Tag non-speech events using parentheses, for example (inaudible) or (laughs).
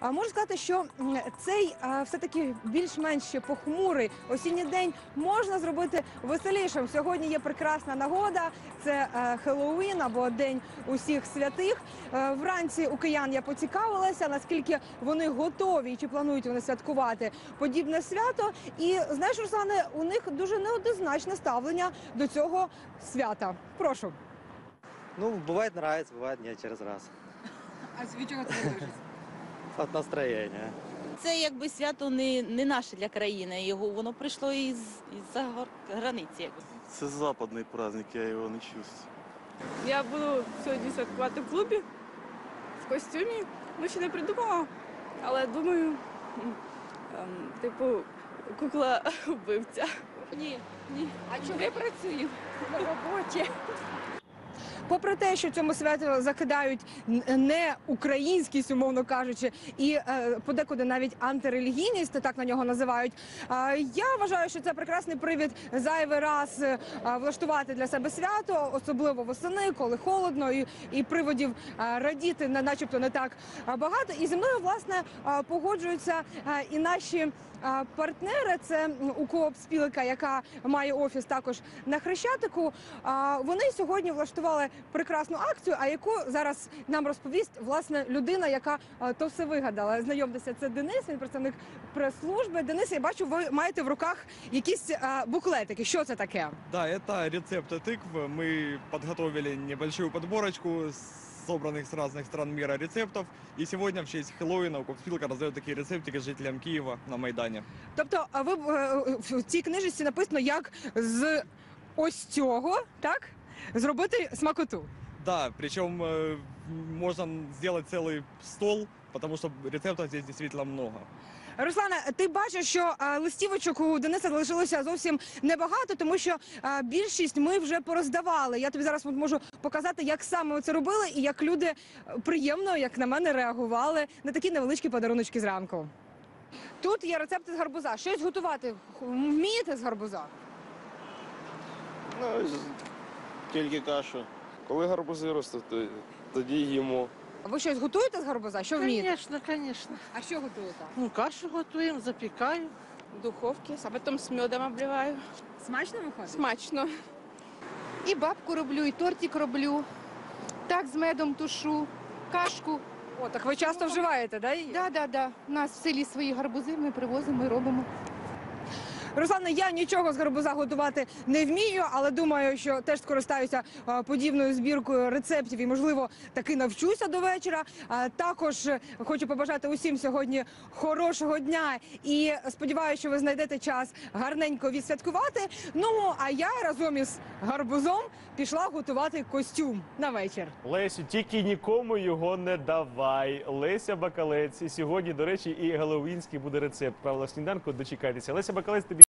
А можу сказати, що цей все-таки більш-менш похмурий осінній день можна зробити веселішим. Сьогодні є прекрасна нагода. Це е, Хеллоуін або День усіх святих. Е, Вранці у киян я поцікавилася, наскільки вони готові і чи планують вони святкувати подібне свято. І знаєш, Руслане, у них дуже неоднозначне ставлення до цього свята. Прошу. Ну, бывает нравится, бывает нет через раз. А від чого це (laughs) От настроения. Це якби свято не, не наше для країни. Його воно прийшло із, із-за границі. Якби. Це западний праздник, я його не чувствую. Я буду сьогодні святкувати в клубі в костюмі. Ну, ще не придумала, але думаю, ем, типу, кукла (laughs) вбивця. Ні, ні. А чому я працюю на роботі? (laughs) Попри те, що цьому свято закидають не українськість, умовно кажучи, і е, подекуди навіть антирелігійність, так на нього називають. я вважаю, що це прекрасний привід зайвий раз е, влаштувати для себе свято, особливо восени, коли холодно, і, і приводів е, радіти начебто не так багато. І зі мною власне погоджуються і наші. Партнери це м, УКООП спілка, яка має офіс також на Хрещатику. Вони сьогодні влаштували прекрасну акцію, а яку зараз нам розповість власне людина, яка а, то все вигадала. Знайомтеся, це Денис, він представник прес-служби. Денис, я бачу, ви маєте в руках якісь а, буклетики. Що це таке? Да, это рецепты тыквы. Мы подготовили небольшую подборочку собранных с разных стран мира рецептов. И сегодня в честь Хэллоуина Укрспилка раздает такие рецептики жителям Киева на Майдане. Тобто, а ви е, в цій книжці написано, як з ось цього так Зробити смакоту. Да, причем э, можно сделать целый стол, потому что рецептов здесь действительно много. Руслана, ти бачиш, що е, листівочок у Дениса залишилося зовсім небагато, тому що е, більшість ми вже пороздавали. Я тобі зараз от можу показати, як саме це робили, і як люди е, приємно, як на мене, реагували на такі невеличкі подаруночки зранку. Тут є рецепти з гарбуза. Щось готувати вмієте з гарбуза? Ну, з- тільки кашу. Коли гарбузи ростуть, то тоді їмо. А ви щось готуєте з гарбуза? Що вмієте? Конечно, конечно. А що готуєте? Ну, кашу готуємо, запікаю. В духовці, а потім з медом обливаю. Смачно виходить? Смачно. І бабку роблю, і тортик роблю. Так з медом тушу, кашку. О, так ви часто вживаєте, да? її? Да, да, да. У нас в селі свої гарбузи, ми привозимо і робимо. Руслана, я нічого з гарбуза готувати не вмію, але думаю, що теж скористаюся подібною збіркою рецептів і, можливо, таки навчуся до вечора. А, також е, хочу побажати усім сьогодні хорошого дня і сподіваюся, що ви знайдете час гарненько відсвяткувати. Ну а я разом із гарбузом пішла готувати костюм на вечір. Лесю, тільки нікому його не давай. Леся Бакалець. І сьогодні, до речі, і галовінський буде рецепт. Правила сніданку. Дочекайтеся. Леся Бакалець тобі.